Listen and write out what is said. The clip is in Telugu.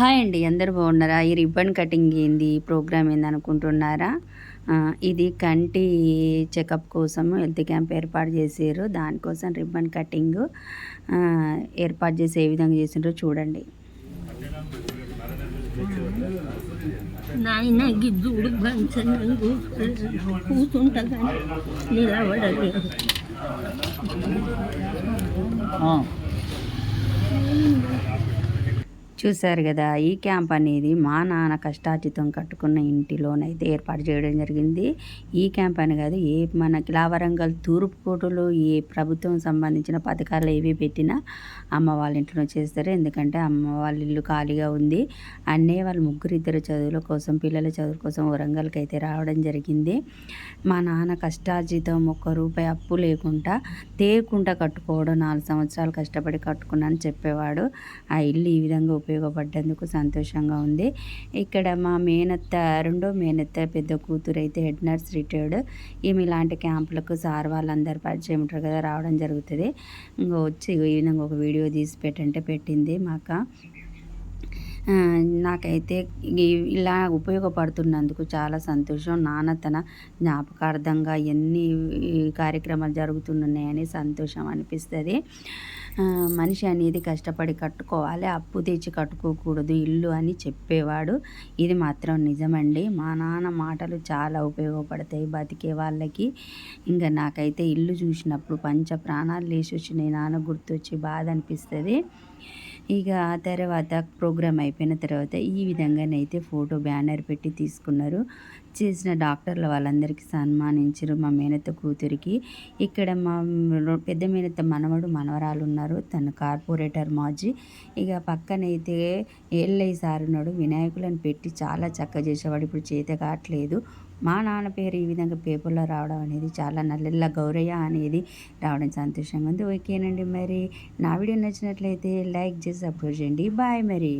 హాయ్ అండి అందరు బాగున్నారా? ఈ రిబ్బన్ కటింగ్ ఏంది? ప్రోగ్రామ్ ఏంది అనుకుంటున్నారా? ఇది కంటి చెకప్ కోసం హెల్త్ క్యాంప్ ఏర్పాటు చేసారు దానికోసం రిబ్బన్ కటింగ్ ఏర్పాటు చేసి ఏ విధంగా చేసిండ్రో చూడండి. నాయన గిద్దుడు నిలబడలేదు. చూశారు కదా ఈ క్యాంప్ అనేది మా నాన్న కష్టార్జితం కట్టుకున్న ఇంటిలోనైతే ఏర్పాటు చేయడం జరిగింది. ఈ క్యాంప్ అని కాదు ఏ మన కిలావరంగల్ తూర్పు కోటలో ఏ ప్రభుత్వం సంబంధించిన పథకాలు ఏవి పెట్టినా అమ్మ వాళ్ళ ఇంట్లో చేస్తారు. ఎందుకంటే అమ్మ వాళ్ళ ఇల్లు ఖాళీగా ఉంది. అన్నయ్య వాళ్ళ ముగ్గురు ఇద్దరు చదువుల కోసం పిల్లల చదువు కోసం వరంగల్కి అయితే రావడం జరిగింది. మా నాన్న కష్టార్జితం ఒక్క రూపాయి అప్పు లేకుండా తేకుండా కట్టుకోవడం నాలుగు సంవత్సరాలు కష్టపడి కట్టుకున్నాను చెప్పేవాడు. ఆ ఇల్లు ఈ విధంగా ఉపయోగపడ్డందుకు సంతోషంగా ఉంది. ఇక్కడ మా మేనత్త రెండో మేనత్త పెద్ద కూతురు అయితే హెడ్ నర్స్ రిటైర్డ్. ఈమె ఇలాంటి క్యాంపులకు సార్ వాళ్ళందరూ పరిచయం ఉంటారు కదా రావడం జరుగుతుంది. ఇంకా వచ్చి ఈ విధంగా ఒక వీడియో తీసి పెట్టంటే పెట్టింది మాక నాకైతే ఇలా ఉపయోగపడుతున్నందుకు చాలా సంతోషం. నాన్న తన జ్ఞాపకార్థంగా ఎన్ని కార్యక్రమాలు జరుగుతున్నాయని సంతోషం అనిపిస్తుంది. మనిషి అనేది కష్టపడి కట్టుకోవాలి అప్పు తెచ్చి కట్టుకోకూడదు ఇల్లు అని చెప్పేవాడు. ఇది మాత్రం నిజమండి. మా నాన్న మాటలు చాలా ఉపయోగపడతాయి. బతికే వాళ్ళకి ఇంకా నాకైతే ఇల్లు చూసినప్పుడు పంచ ప్రాణాలు లేచి వచ్చినాయి నాన్న గుర్తొచ్చి బాధ అనిపిస్తుంది. ఇక ఆ తర్వాత ప్రోగ్రామ్ అయిపోయిన తర్వాత ఈ విధంగానైతే ఫోటో బ్యానర్ పెట్టి తీసుకున్నారు. చేసిన డాక్టర్ల వాళ్ళందరికీ సన్మానించారు మా మేనత్త కూతురికి. ఇక్కడ మా పెద్ద మేనత్త మనవడు మనవరాలు ఉన్నారు. తను కార్పొరేటర్ మాజీ. ఇక పక్కనైతే ఏళ్ళై సార్ ఉన్నాడు. వినాయకులను పెట్టి చాలా చక్కగా చేసేవాడు. ఇప్పుడు చేత కావట్లేదు. మా నాన్న పేరు ఈ విధంగా పేపర్లో రావడం అనేది చాలా నల్లెల్ల గౌరయ్య అనేది రావడం సంతోషంగా ఉంది. ఓకేనండి మరి. నా వీడియో నచ్చినట్లయితే లైక్ చేసి సపోర్ట్ చేయండి. బాయ్ మరి.